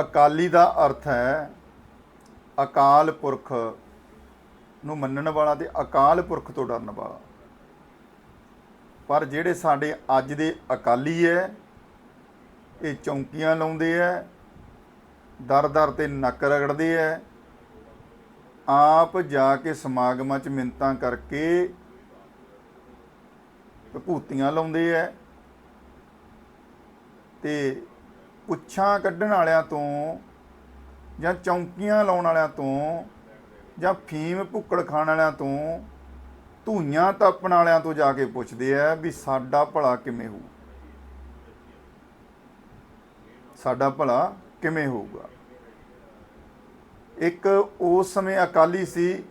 ਅਕਾਲੀ ਦਾ ਅਰਥ ਹੈ ਅਕਾਲ ਪੁਰਖ ਨੂੰ ਮੰਨਣ ਵਾਲਾ ਤੇ ਅਕਾਲ ਪੁਰਖ ਤੋਂ ਡਰਨ ਵਾਲਾ। ਪਰ ਜਿਹੜੇ ਸਾਡੇ ਅੱਜ ਦੇ ਅਕਾਲੀ ਐ, ਇਹ ਚੌਂਕੀਆਂ ਲਾਉਂਦੇ ਐ, ਦਰ ਦਰ ਤੇ ਨੱਕ ਰਗੜਦੇ ਐ, ਆਪ ਜਾ ਕੇ ਸਮਾਗਮਾਂ 'ਚ ਮਿੰਤਾਂ ਕਰਕੇ ਭੂਤੀਆਂ ਲਾਉਂਦੇ ਐ ਤੇ ਪੁੱਛਾਂ ਕੱਢਣ ਵਾਲਿਆਂ ਤੋਂ ਜਾਂ ਚੌਂਕੀਆਂ ਲਾਉਣ ਵਾਲਿਆਂ ਤੋਂ ਜਾਂ ਫੀਮ ਭੁੱਕੜ ਖਾਣ ਵਾਲਿਆਂ ਤੋਂ, ਧੂਈਆਂ ਤਾਪਣ ਵਾਲਿਆਂ ਤੋਂ ਜਾ ਕੇ ਪੁੱਛਦੇ ਆ ਵੀ ਸਾਡਾ ਭਲਾ ਕਿਵੇਂ ਹੋਊ? ਸਾਡਾ ਭਲਾ ਕਿਵੇਂ ਹੋਊਗਾ? ਇੱਕ ਉਸ ਸਮੇਂ ਅਕਾਲੀ ਸੀ,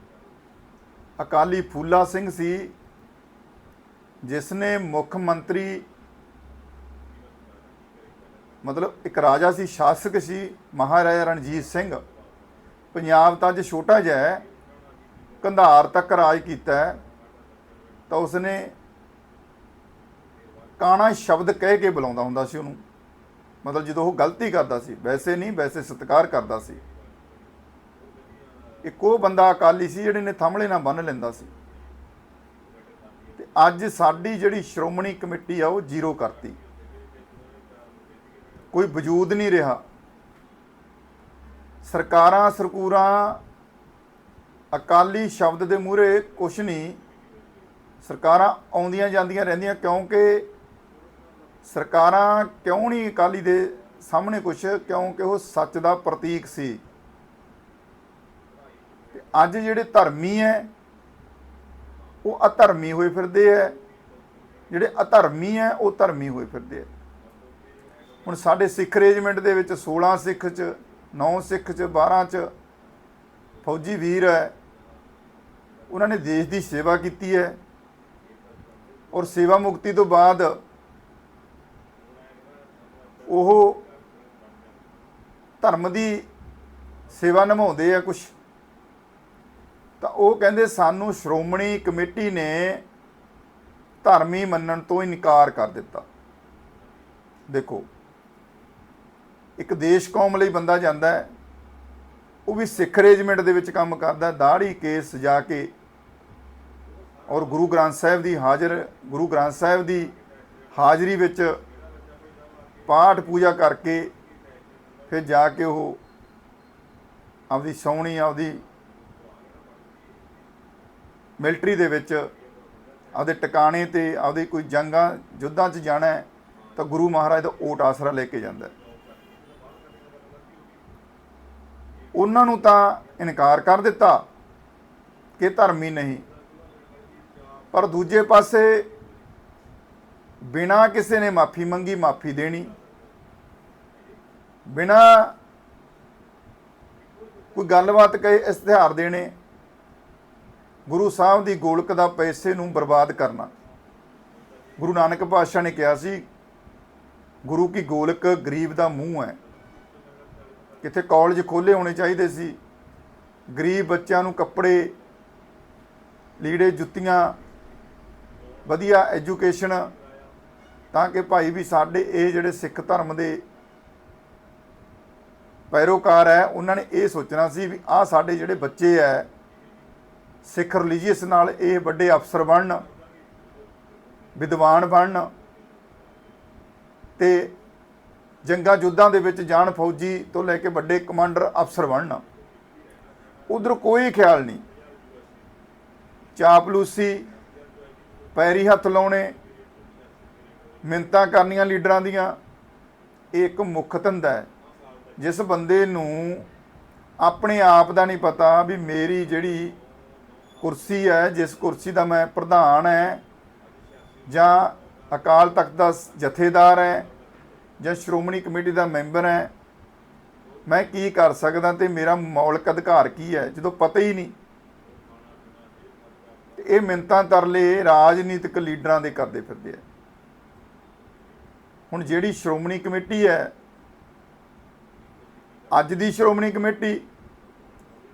ਅਕਾਲੀ ਫੂਲਾ ਸਿੰਘ ਸੀ ਜਿਸ ਨੇ ਮੁੱਖ ਮੰਤਰੀ ਮਤਲਬ ਇੱਕ ਰਾਜਾ ਸੀ, ਸ਼ਾਸਕ ਸੀ, ਮਹਾਰਾਜਾ ਰਣਜੀਤ ਸਿੰਘ। ਪੰਜਾਬ ਤਾਂ ਅੱਜ ਛੋਟਾ ਜਿਹਾ ਹੈ। ਕੰਧਾਰ ਤੱਕ ਰਾਜ ਕੀਤਾ ਤਾਂ ਉਸਨੇ ਕਾਣਾ ਸ਼ਬਦ ਕਹਿ ਕੇ ਬੁਲਾਉਂਦਾ ਹੁੰਦਾ ਸੀ ਉਹਨੂੰ। ਮਤਲਬ ਜਦੋਂ ਉਹ ਗਲਤੀ ਕਰਦਾ ਸੀ, ਵੈਸੇ ਨਹੀਂ, ਵੈਸੇ ਸਤਿਕਾਰ ਕਰਦਾ ਸੀ। ਇੱਕ ਉਹ ਬੰਦਾ ਅਕਾਲੀ ਸੀ ਜਿਹੜੇ ਨੇ ਥੰਮਲੇ ਨਾਲ ਬੰਨ ਲੈਂਦਾ ਸੀ। ਤੇ ਅੱਜ ਸਾਡੀ ਜਿਹੜੀ ਸ਼੍ਰੋਮਣੀ ਕਮੇਟੀ ਆ, ਉਹ ਜ਼ੀਰੋ ਕਰਤੀ। ਕੋਈ ਵਜੂਦ ਨਹੀਂ ਰਿਹਾ। ਸਰਕਾਰਾਂ, ਸਰਕੂਰਾਂ, ਅਕਾਲੀ ਸ਼ਬਦ ਦੇ ਮੂਹਰੇ ਕੁਛ ਨਹੀਂ, ਸਰਕਾਰਾਂ ਆਉਂਦੀਆਂ ਜਾਂਦੀਆਂ ਰਹਿੰਦੀਆਂ ਕਿਉਂਕਿ ਸਰਕਾਰਾਂ ਕਿਉਂ ਨਹੀਂ ਅਕਾਲੀ ਦੇ ਸਾਹਮਣੇ ਕੁਛ? ਕਿਉਂਕਿ ਉਹ ਸੱਚ ਦਾ ਪ੍ਰਤੀਕ ਸੀ। ਤੇ ਅੱਜ ਜਿਹੜੇ ਧਰਮੀ ਐ, ਉਹ ਅਧਰਮੀ ਹੋਏ ਫਿਰਦੇ ਐ। ਜਿਹੜੇ ਅਧਰਮੀ ਐ, ਉਹ ਧਰਮੀ ਹੋਏ ਫਿਰਦੇ ਐ। ਹੁਣ ਸਾਡੇ ਸਿੱਖ ਰੇਜੀਮੈਂਟ ਦੇ ਵਿੱਚ 16 ਸਿੱਖ ਚ 9 ਸਿੱਖ ਚ 12 ਚ ਫੌਜੀ ਵੀਰ ਹੈ। ਉਹਨਾਂ ਨੇ ਦੇਸ਼ ਦੀ ਸੇਵਾ ਕੀਤੀ ਹੈ। ਔਰ ਸੇਵਾ ਮੁਕਤੀ ਤੋਂ ਬਾਅਦ ਉਹ ਧਰਮ ਦੀ ਸੇਵਾ ਨਿਭਾਉਂਦੇ ਆ ਕੁਝ ਤਾਂ ਉਹ ਕਹਿੰਦੇ ਸਾਨੂੰ ਸ਼੍ਰੋਮਣੀ ਕਮੇਟੀ ਨੇ ਧਰਮੀ ਮੰਨਣ ਤੋਂ ਇਨਕਾਰ ਕਰ ਦਿੱਤਾ। ਦੇਖੋ ਇੱਕ ਦੇਸ਼ ਕੌਮ ਲਈ ਬੰਦਾ ਜਾਂਦਾ ਹੈ, ਉਹ ਵੀ ਸਿੱਖ ਰੇਜੀਮੈਂਟ ਦੇ ਵਿੱਚ ਕੰਮ ਕਰਦਾ ਦਾੜੀ ਕੇਸ ਸਜਾ ਕੇ ਔਰ ਗੁਰੂ ਗ੍ਰੰਥ ਸਾਹਿਬ ਦੀ ਹਾਜ਼ਰ, ਗੁਰੂ ਗ੍ਰੰਥ ਸਾਹਿਬ ਦੀ ਹਾਜ਼ਰੀ ਵਿੱਚ ਪਾਠ ਪੂਜਾ ਕਰਕੇ ਫਿਰ ਜਾ ਕੇ ਉਹ ਆਪਦੀ ਸੌਣੀ, ਆਪਦੀ ਮਿਲਟਰੀ ਦੇ ਵਿੱਚ ਆਪਦੇ ਟਿਕਾਣੇ ਤੇ ਆਪਦੀ ਕੋਈ ਜੰਗਾਂ ਯੁੱਧਾਂ 'ਚ ਜਾਣਾ ਤਾਂ ਗੁਰੂ ਮਹਾਰਾਜ ਦਾ ਓਟ ਆਸਰਾ ਲੈ ਕੇ ਜਾਂਦਾ ਹੈ ਉਹਨਾਂ ਨੂੰ ਤਾਂ ਇਨਕਾਰ ਕਰ ਦਿੱਤਾ ਕਿ ਧਰਮੀ ਨਹੀਂ। ਪਰ ਦੂਜੇ ਪਾਸੇ ਬਿਨਾ ਕਿਸੇ ਨੇ ਮਾਫੀ ਮੰਗੀ, ਮਾਫੀ ਦੇਣੀ। ਬਿਨਾ ਕੋਈ ਗੱਲਬਾਤ ਕਹੇ, ਇਸ਼ਤਿਹਾਰ ਦੇਣੇ, ਗੁਰੂ ਸਾਹਿਬ ਦੀ ਗੋਲਕ ਦਾ ਪੈਸੇ ਨੂੰ ਬਰਬਾਦ ਕਰਨਾ। ਗੁਰੂ ਨਾਨਕ ਪਾਤਸ਼ਾਹ ਨੇ ਕਿਹਾ ਸੀ, ਗੁਰੂ ਕੀ ਗੋਲਕ ਗਰੀਬ ਦਾ ਮੂੰਹ ਹੈ। ਕਿੱਥੇ ਕਾਲਜ ਖੋਲੇ ਹੋਣੇ ਚਾਹੀਦੇ ਸੀ। ਗਰੀਬ ਬੱਚਿਆਂ ਨੂੰ ਕੱਪੜੇ, ਲੀੜੇ, ਜੁੱਤੀਆਂ, ਵਧੀਆ ਐਜੂਕੇਸ਼ਨ, ਤਾਂ ਕਿ ਭਾਈ ਵੀ ਸਾਡੇ ਇਹ ਜਿਹੜੇ ਸਿੱਖ ਧਰਮ ਦੇ ਪੈਰੋਕਾਰ ਹੈ, ਉਹਨਾਂ ਨੇ ਇਹ ਸੋਚਣਾ ਸੀ ਵੀ ਆਹ ਸਾਡੇ ਜਿਹੜੇ ਬੱਚੇ ਹੈ, ਸਿੱਖ ਰਿਲੀਜੀਅਸ ਨਾਲ ਇਹ ਵੱਡੇ ਅਫਸਰ ਬਣਨ, ਵਿਦਵਾਨ ਬਣਨ ਤੇ ਜੰਗਾਂ ਯੁੱਧਾਂ ਦੇ ਵਿੱਚ ਜਾਣ ਫੌਜੀ ਤੋਂ ਲੈ ਕੇ ਵੱਡੇ ਕਮਾਂਡਰ ਅਫਸਰ ਬਣਨ। ਉਧਰ ਕੋਈ ਖਿਆਲ ਨਹੀਂ। ਚਾਪਲੂਸੀ ਪੈਰੀ ਹੱਥ ਲਾਉਣੇ ਮਿੰਤਾਂ ਕਰਨੀਆਂ ਲੀਡਰਾਂ ਦੀਆਂ, ਇਹ ਇੱਕ ਮੁੱਖ ਧੰਦਾ ਹੈ। ਜਿਸ ਬੰਦੇ ਨੂੰ ਆਪਣੇ ਆਪ ਦਾ ਨਹੀਂ ਪਤਾ ਵੀ ਮੇਰੀ ਜਿਹੜੀ ਕੁਰਸੀ ਹੈ, ਜਿਸ ਕੁਰਸੀ ਦਾ ਮੈਂ ਪ੍ਰਧਾਨ ਹੈ ਜਾਂ ਅਕਾਲ ਤਖਤ ਦਾ ਜਥੇਦਾਰ ਹੈ ਜਾਂ ਸ਼੍ਰੋਮਣੀ ਕਮੇਟੀ ਦਾ ਮੈਂਬਰ ਹੈ, ਮੈਂ ਕੀ ਕਰ ਸਕਦਾ ਤੇ ਮੇਰਾ ਮੌਲਿਕ ਅਧਿਕਾਰ ਕੀ ਹੈ, ਜਦੋਂ ਪਤਾ ਹੀ ਨਹੀਂ। ਇਹ ਮਿੰਤਾਂ ਤਰਲੇ ਰਾਜਨੀਤਿਕ ਲੀਡਰਾਂ ਦੇ ਕਰਦੇ ਫਿਰਦੇ ਆ। ਹੁਣ ਜਿਹੜੀ ਸ਼੍ਰੋਮਣੀ ਕਮੇਟੀ ਹੈ, ਅੱਜ ਦੀ ਸ਼੍ਰੋਮਣੀ ਕਮੇਟੀ,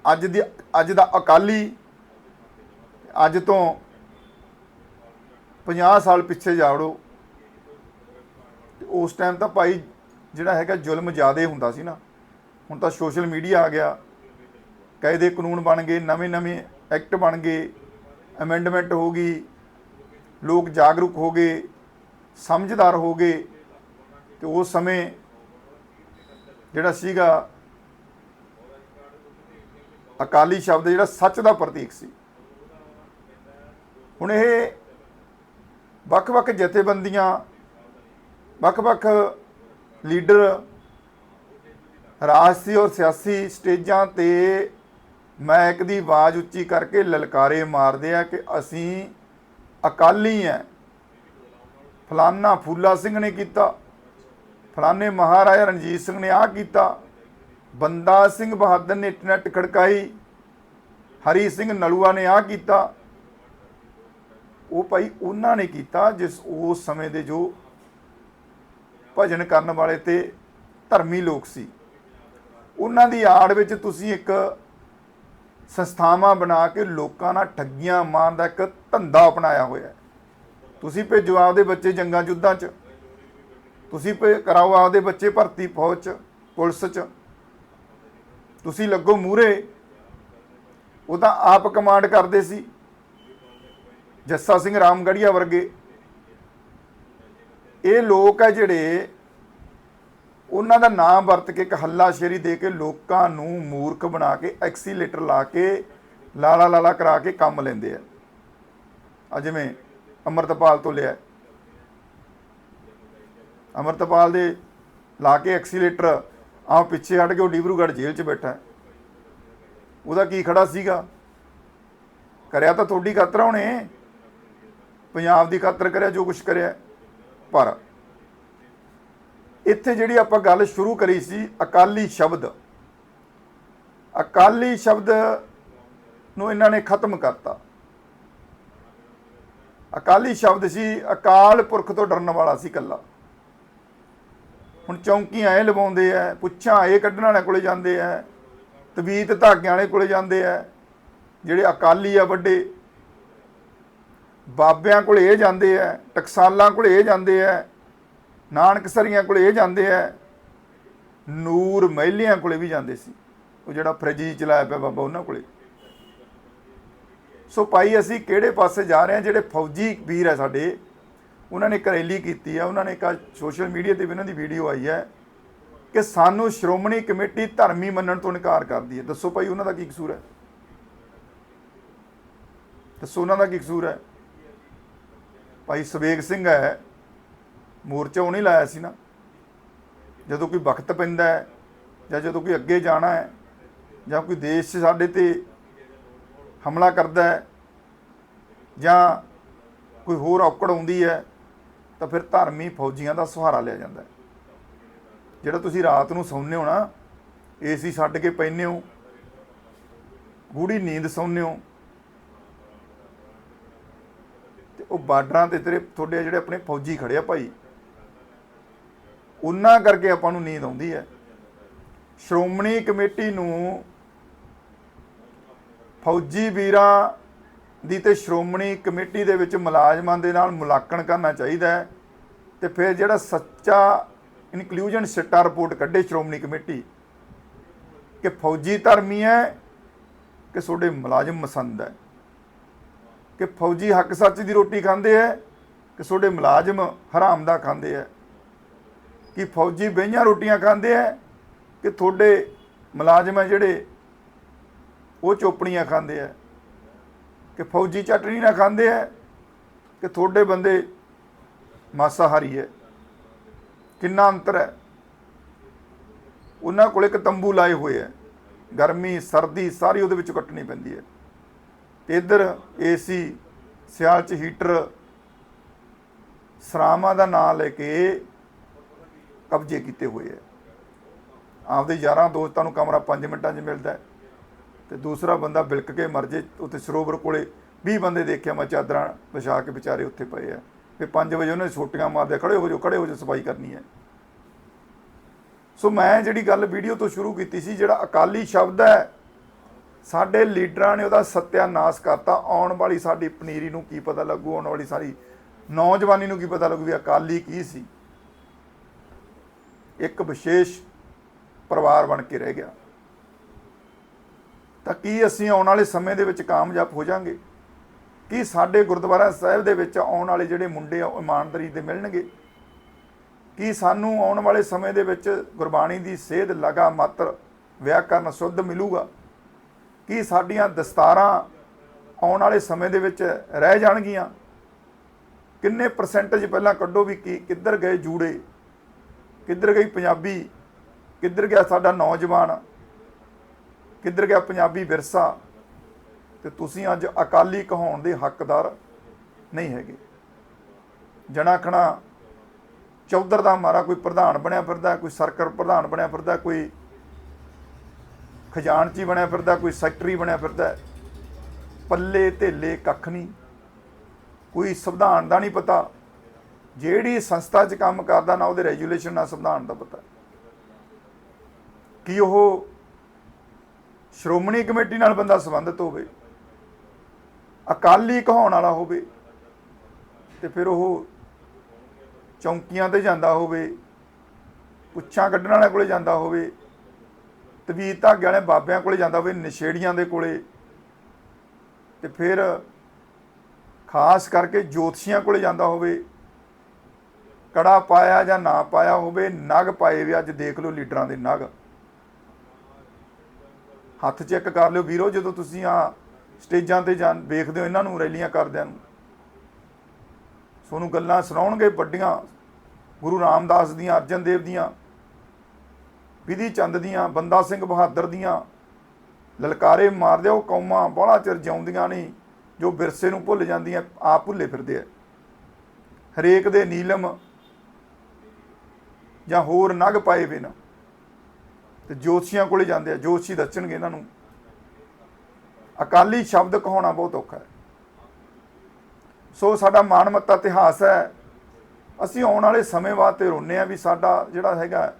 ਅੱਜ ਦੀ, ਅੱਜ ਦਾ ਅਕਾਲੀ, ਅੱਜ ਤੋਂ 50 ਸਾਲ ਪਿੱਛੇ ਜਾੜੋ ਤੇ ਉਸ ਟਾਈਮ ਤਾਂ ਭਾਈ ਜਿਹੜਾ ਹੈਗਾ ਜ਼ੁਲਮ ਜ਼ਿਆਦੇ ਹੁੰਦਾ ਸੀ ਨਾ। ਹੁਣ ਤਾਂ ਸੋਸ਼ਲ ਮੀਡੀਆ ਆ ਗਿਆ। ਕਾਇਦੇ ਕਾਨੂੰਨ ਬਣ ਗਏ, ਨਵੇਂ ਨਵੇਂ ਐਕਟ ਬਣ ਗਏ ਅਮੈਂਡਮੈਂਟ ਹੋ ਗਈ, ਲੋਕ ਜਾਗਰੂਕ ਹੋ ਗਏ, ਸਮਝਦਾਰ ਹੋ ਗਏ। ਤੇ ਉਸ ਸਮੇਂ ਜਿਹੜਾ ਸੀਗਾ ਅਕਾਲੀ ਸ਼ਬਦ ਜਿਹੜਾ ਸੱਚ ਦਾ ਪ੍ਰਤੀਕ ਸੀ। ਹੁਣ ਇਹ ਵੱਖ-ਵੱਖ ਜਥੇਬੰਦੀਆਂ ਵੱਖ-ਵੱਖ ਲੀਡਰ ਰਾਜਸੀ ਔਰ ਸਿਆਸੀ ਸਟੇਜਾਂ ਤੇ ਮੈਕ ਦੀ ਆਵਾਜ਼ ਉੱਚੀ ਕਰਕੇ ਲਲਕਾਰੇ ਮਾਰਦੇ ਆ ਕਿ ਅਸੀਂ ਅਕਾਲੀ ਆ ਫਲਾਨਾ ਫੂਲਾ ਸਿੰਘ ਨੇ ਕੀਤਾ, ਫਲਾਨੇ ਮਹਾਰਾਜਾ ਰਣਜੀਤ ਸਿੰਘ ਨੇ ਆਹ ਕੀਤਾ। ਬੰਦਾ ਸਿੰਘ ਬਹਾਦਰ ਨੇ ਇੰਟਰਨੈਟ ਖੜਕਾਈ, ਹਰੀ ਸਿੰਘ ਨਲੂਆ ਨੇ ਆਹ ਕੀਤਾ। ਉਹ ਭਾਈ ਉਹਨਾਂ ਨੇ ਕੀਤਾ ਜਿਸ ਉਸ ਸਮੇਂ ਦੇ ਜੋ ਭਜਨ ਕਰਨ ਵਾਲੇ ਤੇ ਧਰਮੀ ਲੋਕ ਸੀ। ਉਹਨਾਂ ਦੀ ਆੜ ਵਿੱਚ ਤੁਸੀਂ ਇੱਕ ਸੰਸਥਾਵਾਂ ਬਣਾ ਕੇ ਲੋਕਾਂ ਨਾਲ ਠੱਗੀਆਂ ਮਾਰਨ ਦਾ ਇੱਕ ਧੰਦਾ ਅਪਣਾਇਆ ਹੋਇਆ ਤੁਸੀਂ ਭੇਜੋ ਆਪਦੇ ਬੱਚੇ ਜੰਗਾਂ ਯੁੱਧਾਂ 'ਚ। ਤੁਸੀਂ ਭੇ- ਕਰਾਓ ਆਪਦੇ ਬੱਚੇ ਭਰਤੀ ਫੌਜ 'ਚ, ਪੁਲਿਸ 'ਚ। ਤੁਸੀਂ ਲੱਗੋ ਮੂਰੇ ਉਹ ਤਾਂ ਆਪ ਕਮਾਂਡ ਕਰਦੇ ਸੀ। ਜੱਸਾ ਸਿੰਘ ਰਾਮਗੜੀਆ ਵਰਗੇ। ਇਹ ਲੋਕ ਹੈ ਜਿਹੜੇ ਉਹਨਾਂ ਦਾ ਨਾਮ ਵਰਤ ਕੇ ਇੱਕ ਹੱਲਾਸ਼ੇਰੀ ਦੇ ਕੇ ਲੋਕਾਂ ਨੂੰ ਮੂਰਖ ਬਣਾ ਕੇ ਐਕਸੀਲੇਟਰ ਲਾ ਕੇ, ਲਾਲਾ ਲਾਲਾ ਕਰਾ ਕੇ ਕੰਮ ਲੈਂਦੇ ਆ। ਆ ਜਿਵੇਂ ਅਮਰਤਪਾਲ ਤੋਂ ਲਿਆ। ਅਮਰਤਪਾਲ ਦੇ ਲਾ ਕੇ ਐਕਸੀਲੇਟਰ ਆ ਪਿੱਛੇ ਹਟ ਕੇ ਉਹ ਡਿਬਰੂਗੜ੍ਹ ਜੇਲ੍ਹ 'ਚ ਬੈਠਾ। ਉਹਦਾ ਕੀ ਖੜਾ ਸੀਗਾ? ਕਰਿਆ ਤਾਂ ਤੁਹਾਡੀ ਖਾਤਰ ਉਹਨੇ। ਪੰਜਾਬ ਦੀ ਖਾਤਰ ਕਰਿਆ, ਜੋ ਕੁਝ ਕਰਿਆ। ਪਰ ਇੱਥੇ ਜਿਹੜੀ ਆਪਾਂ ਗੱਲ ਸ਼ੁਰੂ ਕਰੀ ਸੀ, ਅਕਾਲੀ ਸ਼ਬਦ। ਅਕਾਲੀ ਸ਼ਬਦ ਨੂੰ ਇਹਨਾਂ ਨੇ ਖਤਮ ਕਰਤਾ। ਅਕਾਲੀ ਸ਼ਬਦ ਸੀ, ਅਕਾਲ ਪੁਰਖ ਤੋਂ ਡਰਨ ਵਾਲਾ ਸੀ ਕੱਲਾ ਹੁਣ ਚੌਂਕੀਆਂ ਇਹ ਲਵਾਉਂਦੇ ਆ ਪੁੱਛਾਂ ਇਹ ਕੱਢਣ ਵਾਲਿਆਂ ਕੋਲੇ ਜਾਂਦੇ ਆ ਤਵੀਤ ਧਾਗਿਆਂ ਵਾਲੇ ਕੋਲੇ ਜਾਂਦੇ ਆ ਜਿਹੜੇ ਅਕਾਲੀ ਆ ਵੱਡੇ ਬਾਬਿਆਂ ਕੋਲ ਇਹ ਜਾਂਦੇ ਆ ਟਕਸਾਲਾਂ ਕੋਲ ਇਹ ਜਾਂਦੇ ਆ ਨਾਨਕਸਰੀਆਂ ਕੋਲ ਇਹ ਜਾਂਦੇ ਆ ਨੂਰ ਮਹਿਲਿਆਂ ਕੋਲੇ ਵੀ ਜਾਂਦੇ ਸੀ। ਉਹ ਜਿਹੜਾ ਫਰਿੱਜੀ ਚਲਾਇਆ ਪਿਆ ਬਾਬਾ ਉਹਨਾਂ ਕੋਲੇ। ਸੋ ਭਾਈ ਅਸੀਂ ਕਿਹੜੇ ਪਾਸੇ ਜਾ ਰਹੇ ਹਾਂ, ਜਿਹੜੇ ਫੌਜੀ ਵੀਰ ਹੈ ਸਾਡੇ, ਉਹਨਾਂ ਨੇ ਕਰੇਲੀ ਕੀਤੀ ਹੈ ਉਹਨਾਂ ਨੇ ਇੱਕ ਸੋਸ਼ਲ ਮੀਡੀਆ ਤੇ ਵੀ ਉਹਨਾਂ ਦੀ ਵੀਡੀਓ ਆਈ ਹੈ ਕਿ ਸਾਨੂੰ ਸ਼੍ਰੋਮਣੀ ਕਮੇਟੀ ਧਰਮੀ ਮੰਨਣ ਤੋਂ ਇਨਕਾਰ ਕਰਦੀ ਹੈ ਦੱਸੋ ਭਾਈ ਉਹਨਾਂ ਦਾ ਕੀ ਕਸੂਰ ਹੈ ਦੱਸੋ ਉਹਨਾਂ ਦਾ ਕੀ ਕਸੂਰ ਹੈ ਭਾਈ ਸਵੇਗ ਸਿੰਘ ਹੈ, ਮੋਰਚਾ ਉਹ ਨਹੀਂ ਲਾਇਆ ਸੀ ਨਾ। ਜਦੋਂ ਕੋਈ ਵਕਤ ਪੈਂਦਾ ਹੈ ਜਾਂ ਜਦੋਂ ਕੋਈ ਅੱਗੇ ਜਾਣਾ ਹੈ ਜਾਂ ਕੋਈ ਦੇਸ਼ ਸਾਡੇ ਤੇ ਹਮਲਾ ਕਰਦਾ ਹੈ ਜਾਂ ਕੋਈ ਹੋਰ ਔਕੜ ਆਉਂਦੀ ਹੈ, ਤਾਂ ਫਿਰ ਧਰਮੀ ਫੌਜੀਆਂ ਦਾ ਸਹਾਰਾ ਲਿਆ ਜਾਂਦਾ ਹੈ। ਜਿਹੜਾ ਤੁਸੀਂ ਰਾਤ ਨੂੰ ਸੌਂਦੇ ਹੋ ਨਾ, ਏਸੀ ਛੱਡ ਕੇ ਪੈਂਦੇ ਹੋ ਗੂੜੀ ਨੀਂਦ ਸੌਂਦੇ ਹੋ ਤੇ ਉਹ ਬਾਰਡਰਾਂ ਤੇ ਤੇਰੇ ਤੁਹਾਡੇ ਜਿਹੜੇ ਆਪਣੇ ਫੌਜੀ ਖੜੇ ਆ ਭਾਈ, ਉਹਨਾਂ ਕਰਕੇ ਆਪਾਂ ਨੂੰ ਨੀਂਦ ਆਉਂਦੀ ਹੈ। ਸ਼੍ਰੋਮਣੀ ਕਮੇਟੀ ਨੂੰ ਫੌਜੀ ਵੀਰਾਂ ਦੀ ਤੇ ਸ਼੍ਰੋਮਣੀ ਕਮੇਟੀ ਦੇ ਵਿੱਚ ਮੁਲਾਜ਼ਮਾਂ ਦੇ ਨਾਲ ਮੁਲਾਕਣ ਕਰਨਾ ਚਾਹੀਦਾ ਹੈ ਤੇ ਫਿਰ ਜਿਹੜਾ ਸੱਚਾ ਇਨਕਲੂਜਨ ਸਿੱਟਾ ਰਿਪੋਰਟ ਕੱਢੇ ਸ਼੍ਰੋਮਣੀ ਕਮੇਟੀ, ਕਿ ਫੌਜੀ ਧਰਮੀ ਹੈ, ਕਿ ਤੁਹਾਡੇ ਮੁਲਾਜ਼ਮ ਪਸੰਦ ਹੈ। ਕਿ ਫੌਜੀ ਹੱਕ ਸੱਚ ਦੀ ਰੋਟੀ ਖਾਂਦੇ ਹੈ ਕਿ ਤੁਹਾਡੇ ਮੁਲਾਜ਼ਮ ਹਰਾਮ ਦਾ ਖਾਂਦੇ ਹੈ ਕਿ ਫੌਜੀ ਬਈਆਂ ਰੋਟੀਆਂ ਖਾਂਦੇ ਹੈ ਕਿ ਤੁਹਾਡੇ ਮੁਲਾਜ਼ਮ ਹੈ ਜਿਹੜੇ ਉਹ ਚੋਪੜੀਆਂ ਖਾਂਦੇ ਆ ਕਿ ਫੌਜੀ ਚਟਣੀ ਨਾ ਖਾਂਦੇ ਆ ਕਿ ਤੁਹਾਡੇ ਬੰਦੇ ਮਾਸਾਹਾਰੀ ਹੈ ਕਿੰਨਾ ਅੰਤਰ ਹੈ ਉਹਨਾਂ ਕੋਲ ਇੱਕ ਤੰਬੂ ਲਾਏ ਹੋਏ ਹੈ ਗਰਮੀ, ਸਰਦੀ ਸਾਰੀ ਉਹਦੇ ਵਿੱਚ ਕੱਟਣੀ ਪੈਂਦੀ ਹੈ ਤੇ ਇੱਧਰ ਏਸੀ, ਸਿਆਲ ਚ ਹੀਟਰ, ਸਰਾਵਾਂ ਦਾ ਨਾਂ ਲੈ ਕੇ ਕਬਜ਼ੇ ਕੀਤੇ ਹੋਏ ਹੈ ਆਪਦੇ ਯਾਰਾਂ ਦੋਸਤਾਂ ਨੂੰ ਕਮਰਾ 5 ਮਿੰਟਾਂ 'ਚ ਮਿਲਦਾ ਹੈ ਤੇ ਦੂਸਰਾ ਬੰਦਾ ਬਿਲਕ ਕੇ ਮਰ ਜੇ, ਉੱਥੇ ਸਰੋਵਰ ਕੋਲੇ 20 ਬੰਦੇ ਦੇਖਿਆ, ਮੈਂ ਚਾਦਰਾਂ ਵਿਛਾ ਕੇ ਵਿਚਾਰੇ ਉੱਥੇ ਪਏ ਆ। ਫਿਰ 5 ਵਜੇ ਉਹਨੇ ਛੋਟੀਆਂ ਮਾਰਦੇ ਖੜੇ ਹੋ ਜੋ ਖੜੇ ਹੋ ਜੋ ਸਫ਼ਾਈ ਕਰਨੀ ਹੈ। ਸੋ ਮੈਂ ਜਿਹੜੀ ਗੱਲ ਵੀਡੀਓ ਤੋਂ ਸ਼ੁਰੂ ਕੀਤੀ ਸੀ, ਜਿਹੜਾ ਅਕਾਲੀ ਸ਼ਬਦ ਹੈ ਸਾਡੇ ਲੀਡਰਾਂ ਨੇ ਉਹਦਾ ਸਤਿਆਨਾਸ਼ ਕਰਤਾ। ਆਉਣ ਵਾਲੀ ਸਾਡੀ ਪਨੀਰੀ ਨੂੰ ਕੀ ਪਤਾ ਲੱਗੂ, ਆਉਣ ਵਾਲੀ ਸਾਰੀ ਨੌਜਵਾਨੀ ਨੂੰ ਕੀ ਪਤਾ ਲੱਗੂ ਵੀ ਅਕਾਲੀ ਕੀ ਸੀ। ਇੱਕ ਵਿਸ਼ੇਸ਼ ਪਰਿਵਾਰ ਬਣ ਕੇ ਰਹਿ ਗਿਆ। ਤਾਂ ਕੀ ਅਸੀਂ ਆਉਣ ਵਾਲੇ ਸਮੇਂ ਦੇ ਵਿੱਚ ਕਾਮਯਾਬ ਹੋ ਜਾਾਂਗੇ? ਕੀ ਸਾਡੇ ਗੁਰਦੁਆਰਾ ਸਾਹਿਬ ਦੇ ਵਿੱਚ ਆਉਣ ਵਾਲੇ ਜਿਹੜੇ ਮੁੰਡੇ ਆ, ਉਹ ਇਮਾਨਦਾਰੀ ਦੇ ਮਿਲਣਗੇ? ਕੀ ਸਾਨੂੰ ਆਉਣ ਵਾਲੇ ਸਮੇਂ ਦੇ ਵਿੱਚ ਗੁਰਬਾਣੀ ਦੀ ਸੇਧ ਲਗਾ ਮਾਤਰ ਵਿਆਕਰਨ ਸ਼ੁੱਧ ਮਿਲੂਗਾ? ਕੀ ਸਾਡੀਆਂ ਦਸਤਾਰਾਂ ਆਉਣ ਵਾਲੇ ਸਮੇਂ ਦੇ ਵਿੱਚ ਰਹਿ ਜਾਣਗੀਆਂ? ਕਿੰਨੇ ਪਰਸੈਂਟੇਜ ਪਹਿਲਾਂ ਕੱਢੋ ਵੀ ਕੀ, ਕਿੱਧਰ ਗਏ ਜੂੜੇ? ਕਿੱਧਰ ਗਈ ਪੰਜਾਬੀ? ਕਿੱਧਰ ਗਿਆ ਸਾਡਾ ਨੌਜਵਾਨ? ਕਿੱਧਰ ਗਿਆ ਪੰਜਾਬੀ ਵਿਰਸਾ? ਤੇ ਤੁਸੀਂ ਅੱਜ ਅਕਾਲੀ ਕਹਾਉਣ ਦੇ ਹੱਕਦਾਰ ਨਹੀਂ ਹੈਗੇ। ਜਣਾ ਖਣਾ ਚੌਧਰ ਦਾ ਮਾਰਾ ਕੋਈ ਪ੍ਰਧਾਨ ਬਣਿਆ ਫਿਰਦਾ, ਕੋਈ ਸਰਕਰ ਪ੍ਰਧਾਨ ਬਣਿਆ ਫਿਰਦਾ, ਕੋਈ ਖਜ਼ਾਨਚੀ ਬਣਿਆ ਫਿਰਦਾ, ਕੋਈ ਸੈਕਟਰੀ ਬਣਿਆ ਫਿਰਦਾ ਪੱਲੇ ਢੇਲੇ ਕੱਖ ਨਹੀਂ। ਕੋਈ ਸੰਵਿਧਾਨ ਦਾ ਨਹੀਂ ਪਤਾ। ਜਿਹੜੀ ਸੰਸਥਾ 'ਚ ਕੰਮ ਕਰਦਾ ਨਾ ਉਹਦੇ ਰੈਗੂਲੇਸ਼ਨ ਨਾ ਸੰਵਿਧਾਨ ਦਾ ਪਤਾ। ਕੀ ਉਹ ਸ਼੍ਰੋਮਣੀ ਕਮੇਟੀ ਨਾਲ ਬੰਦਾ ਸੰਬੰਧਿਤ ਹੋਵੇ, ਅਕਾਲੀ ਕਹਾਉਣ ਵਾਲਾ ਹੋਵੇ, ਤੇ ਫਿਰ ਉਹ ਚੌਂਕੀਆਂ ਤੇ ਜਾਂਦਾ ਹੋਵੇ, ਪੁੱਛਾਂ ਕੱਢਣ ਵਾਲਿਆਂ ਕੋਲੇ ਜਾਂਦਾ ਹੋਵੇ ਤਵੀਰ ਧਾਗੇ ਵਾਲੇ ਬਾਬਿਆਂ ਕੋਲੇ ਜਾਂਦਾ ਹੋਵੇ, ਨਸ਼ੇੜੀਆਂ ਦੇ ਕੋਲੇ। ਤੇ ਫਿਰ ਖਾਸ ਕਰਕੇ ਜੋਤਸ਼ੀਆਂ ਕੋਲੇ ਜਾਂਦਾ ਹੋਵੇ, ਕੜਾ ਪਾਇਆ ਜਾਂ ਨਾ ਪਾਇਆ ਹੋਵੇ, ਨਗ ਪਾਏ ਵੀ ਅੱਜ ਦੇਖ ਲਓ ਲੀਡਰਾਂ ਦੇ ਨਗ। ਹੱਥ ਚੈੱਕ ਕਰ ਲਿਓ ਵੀਰੋ, ਜਦੋਂ ਤੁਸੀਂ ਆ ਸਟੇਜਾਂ ਤੇ ਜਾਂ ਵੇਖਦੇ ਹੋ ਇਹਨਾਂ ਨੂੰ, ਰੈਲੀਆਂ ਕਰਦਿਆਂ ਨੂੰ। ਤੁਹਾਨੂੰ ਗੱਲਾਂ ਸੁਣਾਉਣਗੇ ਵੱਡੀਆਂ, ਗੁਰੂ ਰਾਮਦਾਸ ਦੀਆਂ, ਅਰਜਨ ਦੇਵ ਦੀਆਂ। ਵਿਧੀ ਚੰਦ ਦੀਆਂ ਬੰਦਾ ਸਿੰਘ ਬਹਾਦਰ ਦੀਆਂ ਲਲਕਾਰੇ ਮਾਰਦੇ ਆ, ਉਹ ਕੌਮਾਂ ਬੜਾ ਚਿਰ ਜਿਉਂਦੀਆਂ ਨਹੀਂ ਜੋ ਵਿਰਸੇ ਨੂੰ ਭੁੱਲ ਜਾਂਦੀਆਂ ਆਪ ਭੁੱਲੇ ਫਿਰਦੇ ਆ। ਹਰੇਕ ਦੇ ਨੀਲਮ ਜਾਂ ਹੋਰ ਨਗ ਪਾਏ ਵੇ ਨਾ ਤੇ ਜੋਤਸ਼ੀਆਂ ਕੋਲੇ ਜਾਂਦੇ ਆ ਜੋਤਸ਼ੀ ਦੱਸਣਗੇ ਇਹਨਾਂ ਨੂੰ। ਅਕਾਲੀ ਸ਼ਬਦ ਕਹਾਉਣਾ ਬਹੁਤ ਔਖਾ ਹੈ। ਸੋ ਸਾਡਾ ਮਾਨਮੱਤਾ ਇਤਿਹਾਸ ਹੈ ਅਸੀਂ ਆਉਣ ਵਾਲੇ ਸਮੇਂ ਵਾਸਤੇ ਰੋਨੇ ਆ ਵੀ ਸਾਡਾ ਜਿਹੜਾ ਹੈਗਾ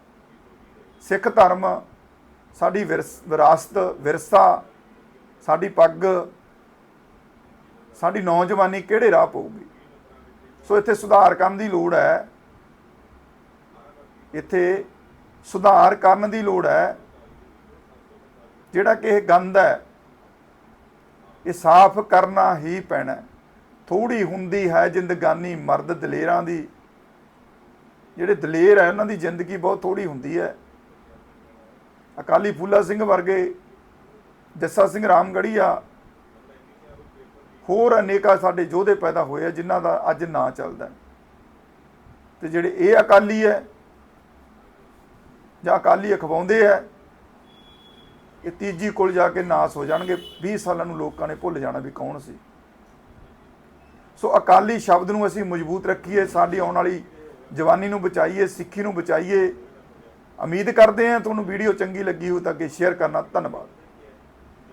ਸਿੱਖ ਧਰਮ, ਸਾਡੀ ਵਿਰਸ- ਵਿਰਾਸਤ, ਵਿਰਸਾ, ਸਾਡੀ ਪੱਗ, ਸਾਡੀ ਨੌਜਵਾਨੀ ਕਿਹੜੇ ਰਾਹ ਪਊਗੀ? ਸੋ ਇੱਥੇ ਸੁਧਾਰ ਕਰਨ ਦੀ ਲੋੜ ਹੈ। ਇੱਥੇ ਸੁਧਾਰ ਕਰਨ ਦੀ ਲੋੜ ਹੈ। ਜਿਹੜਾ ਕਿ ਇਹ ਗੰਦ ਹੈ, ਇਹ ਸਾਫ਼ ਕਰਨਾ ਹੀ ਪੈਣਾ ਹੈ। ਥੋੜੀ ਹੁੰਦੀ ਹੈ ਜ਼ਿੰਦਗਾਨੀ ਮਰਦ ਦਲੇਰਾਂ ਦੀ। ਜਿਹੜੇ ਦਲੇਰ ਹੈ, ਉਹਨਾਂ ਦੀ ਜ਼ਿੰਦਗੀ ਬਹੁਤ ਥੋੜੀ ਹੁੰਦੀ ਹੈ। ਅਕਾਲੀ ਫੂਲਾ ਸਿੰਘ ਵਰਗੇ, ਜੱਸਾ ਸਿੰਘ ਰਾਮਗੜੀਆ, ਹੋਰ ਅਨੇਕਾਂ ਸਾਡੇ ਯੋਧੇ ਪੈਦਾ ਹੋਏ ਆ, ਜਿਨ੍ਹਾਂ ਦਾ ਅੱਜ ਨਾਂ ਚੱਲਦਾ ਹੈ। ਤੇ ਜਿਹੜੇ ਇਹ ਅਕਾਲੀ ਹੈ, ਜਾਂ ਅਕਾਲੀ ਅਖਵਾਉਂਦੇ ਹੈ, ਇਹ ਤੀਜੀ ਕੋਲ ਜਾ ਕੇ ਨਾਸ ਹੋ ਜਾਣਗੇ 20 ਸਾਲਾਂ ਨੂੰ ਲੋਕਾਂ ਨੇ ਭੁੱਲ ਜਾਣਾ ਵੀ ਕੌਣ ਸੀ ਸੋ ਅਕਾਲੀ ਸ਼ਬਦ ਨੂੰ ਅਸੀਂ ਮਜ਼ਬੂਤ ਰੱਖੀਏ, ਸਾਡੀ ਆਉਣ ਵਾਲੀ ਜਵਾਨੀ ਨੂੰ ਬਚਾਈਏ, ਸਿੱਖੀ ਨੂੰ ਬਚਾਈਏ ਉਮੀਦ ਕਰਦੇ ਹਾਂ ਤੁਹਾਨੂੰ ਵੀਡੀਓ ਚੰਗੀ ਲੱਗੀ ਹੋ ਤਾਂ ਅੱਗੇ ਸ਼ੇਅਰ ਕਰਨਾ ਧੰਨਵਾਦ।